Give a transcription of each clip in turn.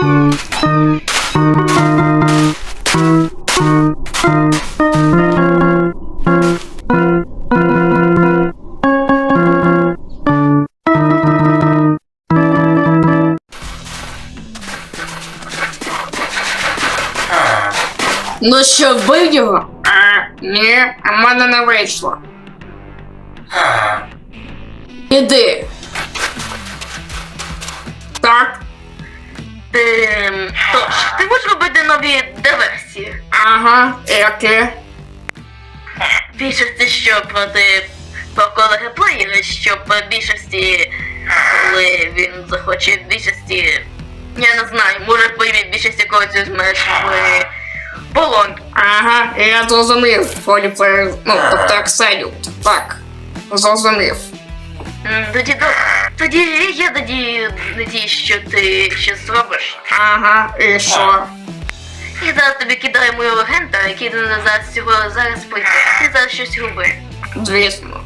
Ну что, вбив його? А, ні, а не вийшло. Іди. Так. Ем, тож, ти можеш робити нові диверсії? ага, яке? Більшості, що проти прокола геймплеєра, щоб більшості, коли він захоче більшості. Я не знаю, може бойові більшості когось візьмеш в полон. Ага, я зрозумів. Поліплеєр, ну, тобто Excel. Так, зрозумів. Тоді до тоді я тоді надію, що ти щось зробиш. Ага, і що? Я зараз тобі кидаю мого агента, який до нас зараз цього зараз прийде. Ти зараз щось роби. Звісно.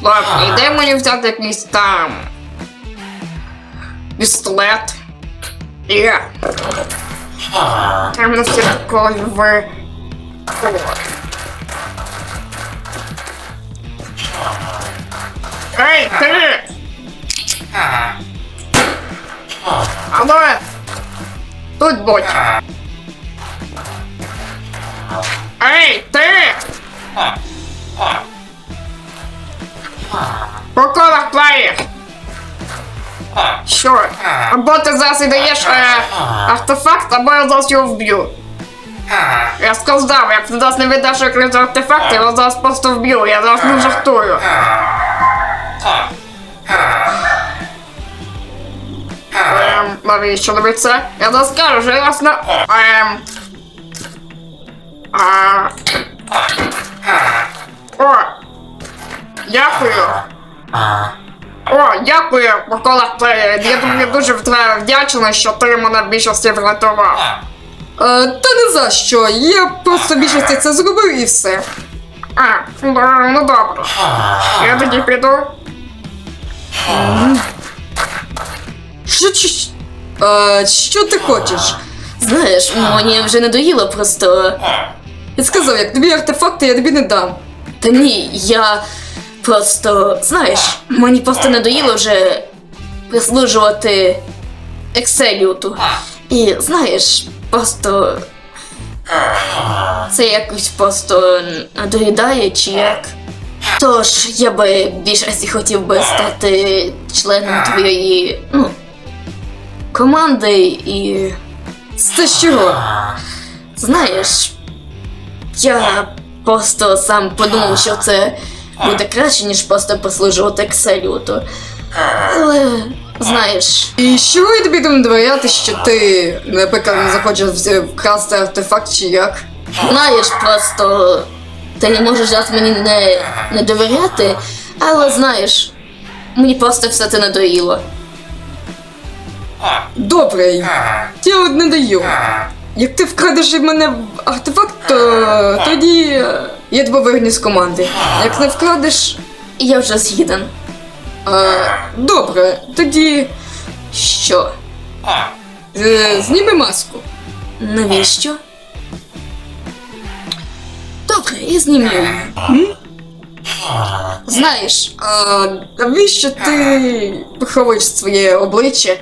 Ладно, і де мені взяти якийсь там пістолет? Є. Темності такої в Ей, ти! Алло! Тут будь! Ей, ти! По колах плеєр! Що? Або ти зараз і даєш е, артефакт, або я зараз його вб'ю. Я сказав, як ти зараз не віддаш якийсь артефакт, я його зараз просто вб'ю, я зараз не жартую. Ем, навіщо тобі це? Я зараз скажу, що я вас на... Ем... А... О! Дякую! О, дякую, Микола Плеєр. Я тобі дуже вдра- вдячна, що ти мене в більшості врятував. Е, та не за що. Я просто більшості це зробив і все. А, ну, ну добре. Я тоді піду. Що, ти хочеш? Знаєш, мені вже надоїло просто. Я сказав, як тобі артефакти, я тобі не дам. Та ні, я просто. Знаєш, мені просто надоїло вже прислужувати Екселюту. І знаєш, просто. Це якось просто надоїдає чи як. Тож я би більшості хотів би стати членом твоєї, ну, команди і. Це чого? Знаєш, я просто сам подумав, що це буде краще, ніж просто послужувати Екселюту. Але, знаєш. І що я тобі там довіряти, що ти, наприклад, не захочеш вкрасти артефакт чи як? Знаєш, просто ти не можеш зараз мені не, не довіряти, але знаєш, мені просто все це надоїло. Добре, я от не даю. Як ти вкрадеш від мене артефакт, то тоді я тебе вигню з команди. Як не вкрадеш, я вже згіден. Е, добре, тоді. Що? Е, зніми маску. Навіщо? Добре, я зніму. Знаєш, а навіщо ти приховуєш своє обличчя?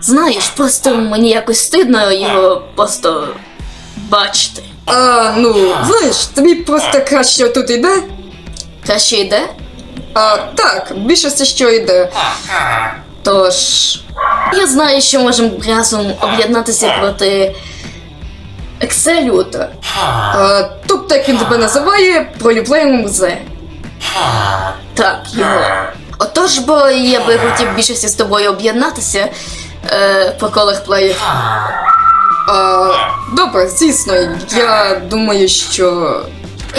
Знаєш, просто мені якось стидно його просто бачити. А, ну, знаєш, тобі просто краще тут йде. Краще йде? А, так, більшості що йде. Тож. Я знаю, що можемо разом об'єднатися проти Екселюта. А, тобто, як він тебе називає, пролюблеємо музе. Так, його. Отож, бо я би хотів більшості з тобою об'єднатися е, по колах плеїв. Добре, звісно, я думаю, що.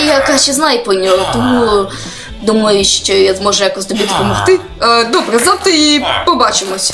Я краще знаю по нього, тому думаю, що я зможу якось тобі допомогти. А, добре, завтра і побачимось.